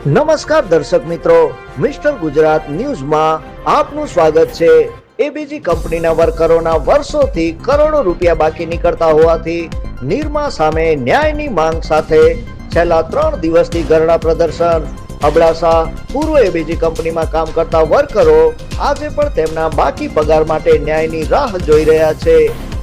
નમસ્કાર દર્શક મિત્રો, મિસ્ટર ગુજરાત ન્યૂઝમાં આપનું સ્વાગત છે. એબીજી કંપનીના વર્કરોના વર્ષોથી કરોડો રૂપિયા બાકી નીકળતા હોવાથી નિરમા સામે ન્યાયની માંગ સાથે છેલ્લા ત્રણ દિવસથી ધરણા પ્રદર્શન. અબડાસા પૂર્વ એબીજી કંપનીમાં કામ કરતા વર્કરો આજે પણ તેમના બાકી પગાર માટે ન્યાયની રાહ જોઈ રહ્યા છે.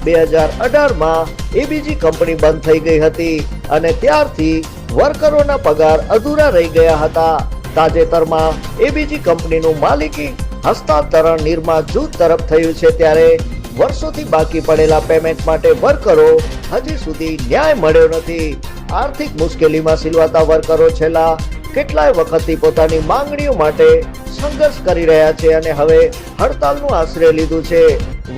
બે હજાર અઢારમાં એબીજી કંપની બંધ થઈ ગઈ હતી અને ત્યારથી વર્કરોના પગાર અધૂરા રહી ગયા હતા. તાજેતરમાં એબીજી કંપનીનું માલિકી હસ્તાંતરણ નિર્મા જૂથ તરફ થયું છે ત્યારે વર્ષોથી બાકી પડેલા પેમેન્ટ માટે વર્કરો હજી સુધી ન્યાય મળ્યો નથી. આર્થિક મુશ્કેલીમાં સિલવાતા વર્કરો છેલ્લા કેટલાય વખતથી પોતાની માંગણીઓ માટે સંઘર્ષ કરી રહ્યા છે અને હવે હડતાલનું આશ્રય લીધું છે.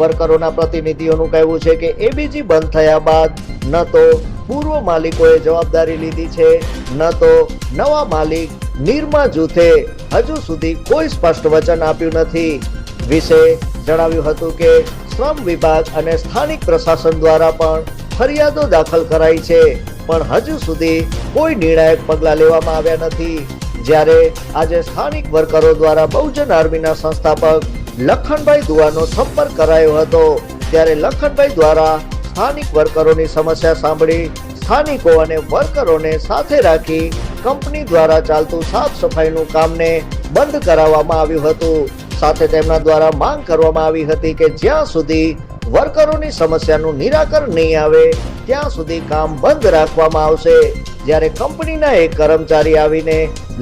વર્કરોના પ્રતિનિધિઓનું કહેવું છે કે એબીજી બંધ થયા બાદ ન તો પૂર્વ માલિકોએ જવાબદારી લીધી છે. ન તો નવા માલિક નિર્મા જૂથે હજુ સુધી કોઈ સ્પષ્ટ વચન આપ્યું નથી. વિશે જણાવ્યું હતું કે શ્રમ વિભાગ અને સ્થાનિક પ્રશાસન દ્વારા પણ ફરિયાદો દાખલ કરાઈ છે, પણ હજુ સુધી કોઈ નિર્ણાયક પગલાં લેવામાં આવ્યા નથી. જ્યારે આજે સ્થાનિક વર્કરો દ્વારા બહુજન આર્મીના સંસ્થાપક લખનભાઈ દુવાનો સંપર્ક કરાયો હતો, ત્યારે લખનભાઈ દ્વારા સ્થાનિક વર્કરોની સમસ્યા સાંભળી સ્થાનિકો અને વર્કરોને સાથે રાખી કંપની દ્વારા ચાલતું સાફ સફાઈનું કામને બંધ કરાવવામાં આવ્યું હતું. સાથે તેમના દ્વારા માંગ કરવામાં આવી હતી કે જ્યાં સુધી વર્કરોની સમસ્યાનું નિરાકરણ નહીં આવે, ત્યાં સુધી કામ બંધ રાખવામાં આવશે. જ્યારે કંપનીના એક કર્મચારી આવીને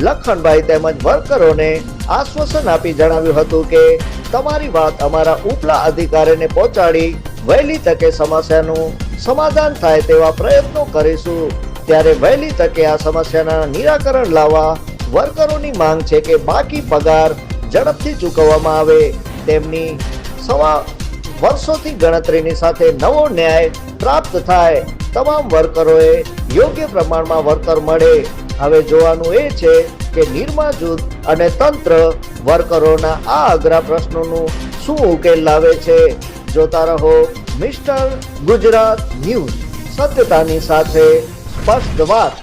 લખનભાઈ તેમજ વર્કરોને આશ્વાસન આપી જણાવ્યું હતું કે, તમારી વાત અમારા ઉપલા અધિકારીને પહોંચાડી વહેલી તકે સમસ્યાનું સમાધાન થાય તેવા પ્રયત્નો કરીશું. ત્યારે વહેલી તકે આ સમસ્યાના નિરાકરણ લાવવા વર્કરોની માંગ છે કે બાકી પગાર ઝડપથી ચૂકવવામાં આવે. તેમની સવા વર્ષોથી ગણતરીની સાથે નવો ન્યાય પ્રાપ્ત થાય. તમામ વર્કરોએ યોગ્ય પ્રમાણમાં વળતર મળે. હવે જોવાનું એ છે કે નિર્મા જૂથ અને તંત્ર વર્કરોના આ અઘરા પ્રશ્નોનું શું ઉકેલ લાવે છે? જોતા રહો મિસ્ટર ગુજરાત ન્યૂઝ સત્યતાની સાથે સ્પષ્ટ વાત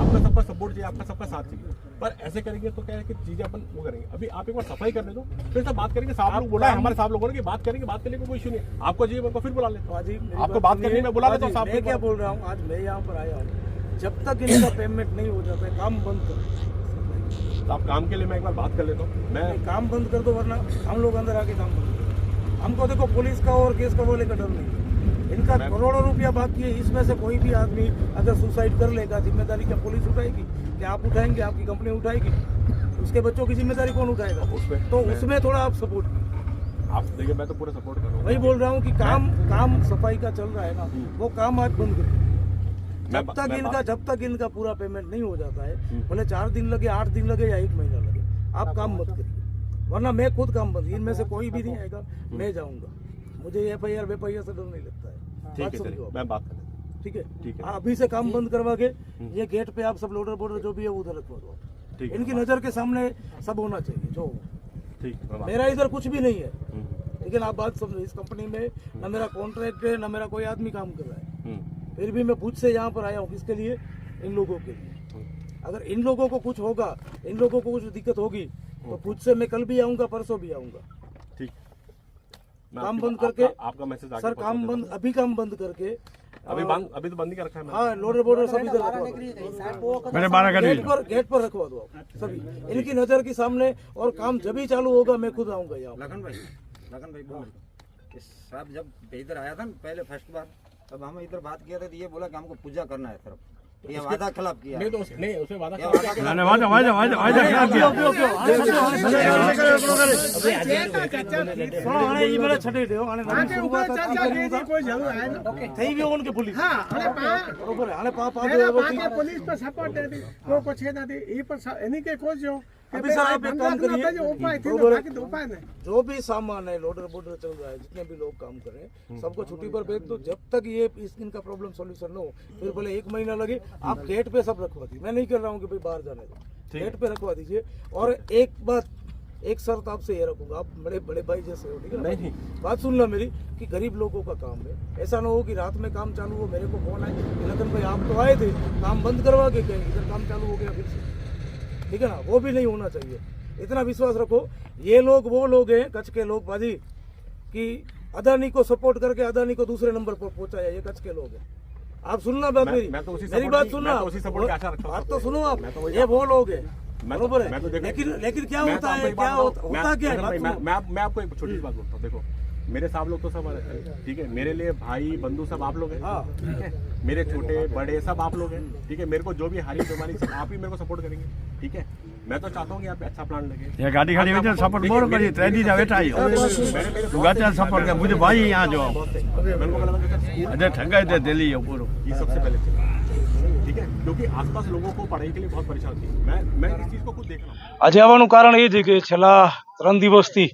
आपका सबका सपोर्ट चाहिए आपका सबका साथ चाहिए पर ऐसे करेंगे तो क्या है कि चीजें अपन वो करेंगे अभी आप एक बार सफाई कर ले दो फिर सब बात करेंगे साहब लोग बोला है हमारे साहब लोगों ने कि बात करेंगे बात करने का कोई इशू नहीं है आपको चाहिए मैं उनको फिर बुला लेता हूँ आज ही मेरी आपको बात बात करनी है, मैं बुला लेता हूँ आज ही साहब मैं को। क्या बोल रहा हूँ आज मैं यहाँ पर आया हूँ जब तक इनका पेमेंट नहीं हो जाता है काम बंद करो तो आप काम के लिए मैं एक बार बात कर लेता हूँ। मैं काम बंद कर दो वरना हम लोग अंदर आके काम बंद हमको देखो पुलिस का और केस का बोले का डर नहीं। इनका करोड़ों रुपया बाकी है इसमें से कोई भी आदमी अगर सुसाइड कर लेगा ज़िम्मेदारी क्या पुलिस उठाएगी? क्या आप उठाएँगे? आपकी कंपनी उठाएगी? उसके बच्चों की ज़िम्मेदारी कौन उठाएगा? उस पे तो उसमें थोड़ा आप सपोर्ट आप देखिए मैं तो पूरा सपोर्ट कर रहा हूँ। वही बोल रहा हूँ कि काम काम सफ़ाई का चल रहा है ना। वो काम आज बंद करिए मैं जब तक इनका जब तक इनका पूरा पेमेंट नहीं हो जाता है हम्म। भले चार दिन लगे आठ दिन लगे या एक महीना लगे। आप काम मत करिए वरना मैं खुद काम बंद इनमें से कोई भी नहीं आएगा मैं जाऊँगा। मुझे F I R F I R से डर नहीं लगता है। ठीक है ठीक है? ठीक है। हाँ, अभी से काम बंद करवा के हम्म। ये गेट पे आप सब लोडर बोर्डर जो भी है उधर रखवा दो ठीक इनकी नज़र के सामने सब होना चाहिए जो ठीक है मेरा इधर कुछ भी नहीं है। हम्म, लेकिन आप बात समझो इस कंपनी में न मेरा कॉन्ट्रैक्ट है न मेरा कोई आदमी काम कर रहा है। हम्म, फिर भी मैं भुज से यहाँ पर आया हूँ किसके लिए? इन लोगों के लिए। अगर इन लोगों को कुछ होगा इन लोगों को कुछ दिक्कत होगी तो भुज से मैं कल भी आऊँगा परसों भी आऊँगा। ठीक। काम बंद करके आपका- आपका मैसेज सर काम बंद अभी काम बंद करके अभी बंद अभी तो बंद ही कर रखा है हाँ लोडर बोर्डर सब इधर रखवा दो मैंने बारह गेट पर गेट पर रखवा दो आप सभी। इनकी नज़र के सामने और काम जब ही चालू होगा मैं खुद आऊँगा यहाँ। लखन भाई लखन भाई साहब जब इधर आया था ना पहले फ़र्स्ट बार तब हम इधर बात किया था तो ये बोला कि हमको पूजा करना है सिर्फ ये वादा खिलाफ किया नहीं तो उस- नहीं उसमें वादा ये किया वादा था। खिलाफ वादा वादा वादा वादा खराब किया सुनो हाणे ई मेरे छॾे ॾियो हाणे नवीं शुरूआत आहे, थी करियूं था। ठही वियो हुनखे पुलिस बरोबर आहे हाणे पा पा मेरा जो बाकी पुलिस पे सपोर्ट है वो कुछ है ना ये पर स- इन्हीं के खोज जो कि अभी सर आप एक काम करिए। जो उपाय थे बरोबर। बाकी उपाय नहीं जो भी सामान है लोडर बोडर चल रहा है जितने भी लोग काम कर रहे हैं सबको छुट्टी पर भेज दो। जब तक ये इस दिन का प्रॉब्लम सोल्यूशन न हो फिर भले एक महीना लगे आप गेट पे सब रखवा दीजिए। मैं नहीं कर रहा हूँ कि भाई बाहर जाने दो। गेट पे रखवा दीजिए। और एक बात एक शर्त आपसे ये रखूँगा आप बड़े बड़े भाई जैसे हो ठीक है? नहीं। बात सुनना मेरी कि गरीब लोगों का काम है। ऐसा ना हो कि रात में काम चालू हो मेरे को फ़ोन आए कि लखन भाई आप तो आए थे काम बंद करवा के गए इधर काम चालू हो गया फिर से। ठीक है ना? वो भी नहीं होना चाहिए। इतना विश्वास रखो। ये लोग वो लोग हैं कच्छ के लोग बाजी कि अदानी को सपोर्ट करके अदानी को दूसरे नंबर पर पहुँचाया ये कच्छ के लोग हैं। आप सुनना बात मेरी। मैं तो उसी मेरी बात सुनना। मैं तो उसी की हूँ। बात तो सुनो आप। तो ये वो लोग हैं। मैं तो- बरोबर मैं तो है देखो- लेकिन लेकिन क्या होता है? क्या होता क्या है? मैं- मैं आपको एक छोटी सी बात बोलता हूँ देखो मेरे साहब लोग तो सब ठीक है मेरे लिए भाई बंधु सब आप लोग हैं। हाँ। ठीक है। मेरे छोटे बड़े सब आप लोग हैं ठीक है मेरे को जो भी हारी बीमारी सब आप ही मेरे को सपोर्ट करेंगे ठीक है मैं तो चाहता हूँ कि आप पे अच्छा प्लान लगे ये गाड़ी खाड़ी वेठे सपोर्ट बोर करी त्रै दी जा वेठा आयो तू गाचा सपोर्ट कर मुझे भाई यहाँ जो मेरे को लगा कि स्कूल अरे ठंगा ते दिल्ली यो पूरो ये सबसे पहले चीज़। ठीक है क्योंकि आसपास लोगों को पढ़ाई के लिए बहुत परेशान थी मैं मैं इस चीज़ को खुद देख रहा हूँ આજે આવવાનું કારણ એ છે કે છેલ્લા ત્રણ દિવસથી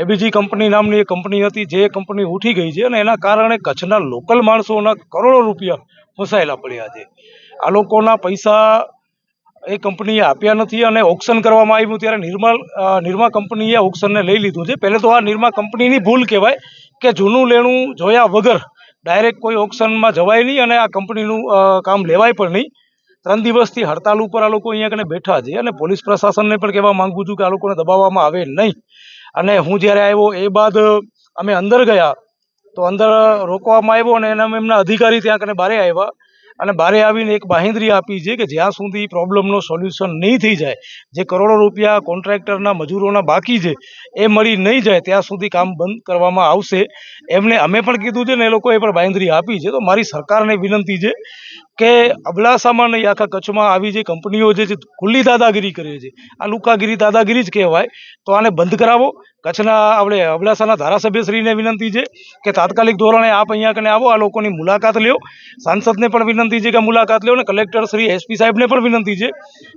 એબીજી કંપની નામની એક કંપની હતી, જે કંપની ઉઠી ગઈ છે અને એના કારણે કચ્છના લોકલ માણસોના કરોડો રૂપિયા ફસાયેલા પડ્યા છે. આ લોકોના પૈસા એ કંપનીએ આપ્યા નથી અને ઓક્શન કરવામાં આવ્યું ત્યારે નિર્મા નિર્મા કંપનીએ ઓક્શનને લઈ લીધું છે. પહેલે તો આ નિર્મા કંપનીની ભૂલ કહેવાય કે જૂનું લેણું જોયા વગર ડાયરેક્ટ કોઈ ઓક્શનમાં જવાય નહીં અને આ કંપનીનું કામ લેવાય પણ નહીં. ત્રણ દિવસથી હડતાલ ઉપર આ લોકો અહીંયા કને બેઠા છે અને પોલીસ પ્રશાસનને પણ કહેવા માગું છું કે આ લોકોને દબાવવામાં આવે નહીં. અને હું જ્યારે આવ્યો એ બાદ અમે અંદર ગયા, તો અંદર રોકવામાં આવ્યો અને એના એમના અધિકારી ત્યાં કને બહારે આવ્યા. અને બારે આવીને એક બાહેંધરી આપી છે કે જ્યાં સુધી પ્રોબ્લેમનો સોલ્યુશન નહીં થઈ જાય, જે કરોડો રૂપિયા કોન્ટ્રાક્ટરના મજૂરોના બાકી છે, એ મળી નહીં જાય, ત્યાં સુધી કામ બંધ કરવામાં આવશે. એમને અમે પણ કીધું છે ને એ લોકોએ પણ બાંયધરી આપી છે. તો મારી સરકારને વિનંતી છે કે અબડાસામાં નહીં આખા કચ્છમાં આવી જે કંપનીઓ જે ખુલ્લી દાદાગીરી કરે છે, આ લુકાગીરી દાદાગીરી જ કહેવાય, તો આને બંધ કરાવો. કચ્છના આપણે અબડાસાના ધારાસભ્યશ્રીને વિનંતી છે કે તાત્કાલિક ધોરણે આપ અહીંયા કને આવો, આ લોકોની મુલાકાત લ્યો. સાંસદને પણ વિનંતી છે કે મુલાકાત લ્યો અને કલેક્ટર શ્રી એસપી સાહેબને પણ વિનંતી છે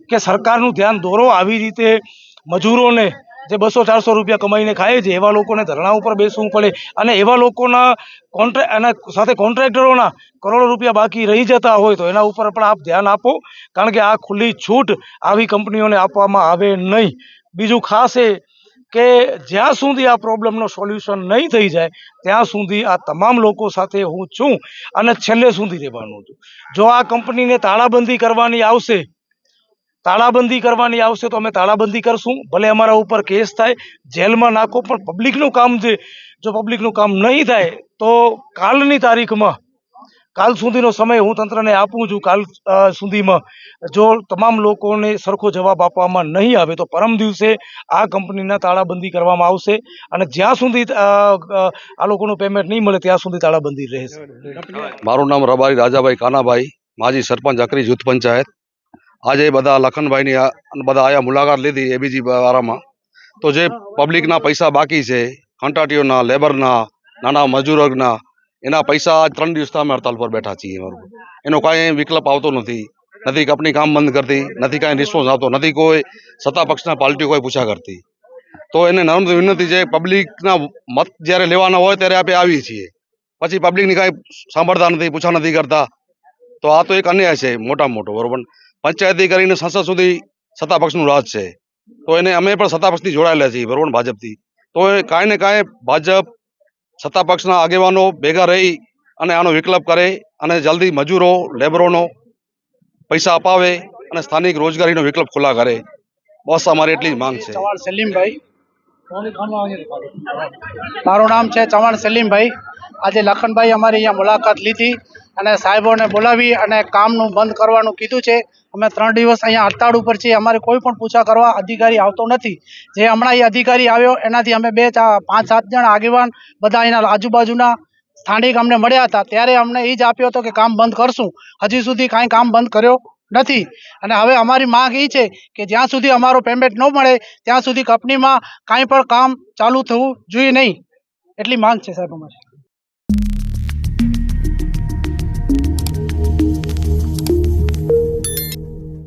કે સરકારનું ધ્યાન દોરો, આવી રીતે મજૂરોને જે બસો ચારસો રૂપિયા કમાઈને ખાય છે, એવા લોકોને ધરણા ઉપર બેસવું પડે અને એવા લોકોના કોન્ટ્રા એના સાથે કોન્ટ્રાક્ટરોના કરોડો રૂપિયા બાકી રહી જતા હોય તો એના ઉપર પણ આપ ધ્યાન આપો. કારણ કે આ ખુલ્લી છૂટ આવી કંપનીઓને આપવામાં આવે નહીં. બીજું ખાસ એ કે જ્યાં સુધી આ પ્રોબ્લેમનો સોલ્યુશન નહીં થઈ જાય, ત્યાં સુધી આ તમામ લોકો સાથે હું છું અને છેલ્લે સુધી રહેવાનું છું. જો આ કંપનીને તાળાબંધી કરવાની આવશે, તાળાબંધી કરવાની આવશે તો અમે તાળાબંધી કરશું. ભલે અમારા ઉપર કેસ થાય, જેલમાં નાખો, પણ પબ્લિકનું કામ છે જો પબ્લિકનું કામ નહીં થાય, તો કાલની તારીખમાં કાલ સુધીનો સમય હું તંત્રને આપું છું. કાલ સુધીમાં જો તમામ લોકોને સરખો જવાબ આપવામાં નહીં આવે તો પરમ દિવસે આ કંપનીના તાળાબંધી કરવામાં આવશે અને જ્યાં સુધી આ લોકોનું પેમેન્ટ નહીં મળે ત્યાં સુધી તાળાબંધી રહેશે. મારું નામ રબારી રાજાભાઈ કાનાભાઈ, માજી સરપંચ અકરી જૂથ પંચાયત. આજે બધા લખનભાઈની બધા આયા મુલાકાત લીધી એબીજી વાળામાં. તો જે પબ્લિકના પૈસા બાકી છે કંટાટીઓના લેબરના નાના મજૂરોના એના પૈસા ત્રણ દિવસથી અમે હડતાલ પર બેઠા છીએ એનો કાંઈ વિકલ્પ આવતો નથી. નથી કંપની કામ બંધ કરતી, નથી કાંઈ રિસ્પોન્સ આવતો, નથી કોઈ સત્તા પક્ષના પાર્ટીઓ કોઈ પૂછા કરતી. તો એને નમ્ર વિનંતી છે, પબ્લિકના મત જ્યારે લેવાના હોય ત્યારે આપણે આવીએ છીએ. પછી પબ્લિકની કાંઈ સાંભળતા નથી, પૂછા નથી કરતા. તો આ તો એક અન્યાય છે, મોટામાં મોટો, બરોબર? પંચાયતી કરીને સંસદ સુધી સત્તા પક્ષનું રાજ છે. તો એને અમે પણ સત્તા પક્ષથી જોડાયેલા છીએ, બરોબર? ભાજપથી. તો એ કાંઈ ને કાંઈ ભાજપ સત્તા પક્ષના આગેવાનો ભેગા રહી અને આનો વિકલ્પ કરે અને જલ્દી મજૂરો, લેબરોનો પૈસા અપાવે અને સ્થાનિક રોજગારીનો વિકલ્પ ખુલ્લા કરે. બસ અમારી એટલી જ માંગ છે. મારું નામ છે ચવાણ સલીમભાઈ. આજે લખનભાઈ અમારી અહીંયા મુલાકાત લીધી. અને સાહેબોને બોલાવી અને કામનું બંધ કરવાનું કીધું છે. અમે ત્રણ દિવસ અહીંયા હડતાળ ઉપર છીએ. અમારે કોઈ પણ પૂછા કરવા અધિકારી આવતો નથી. જે હમણાં એ અધિકારી આવ્યો, એનાથી અમે બે ચાર, પાંચ, સાત જણ આગેવાન બધા એના આજુબાજુના સ્થાનિક અમને મળ્યા હતા. ત્યારે અમને એ જ આપ્યો હતો કે કામ બંધ કરશું. હજી સુધી કાંઈ કામ બંધ કર્યો નથી. અને હવે અમારી માંગ એ છે કે જ્યાં સુધી અમારો પેમેન્ટ ન મળે, ત્યાં સુધી કંપનીમાં કાંઈ પણ કામ ચાલુ થવું જોઈએ નહીં. એટલી માંગ છે સાહેબ અમારી.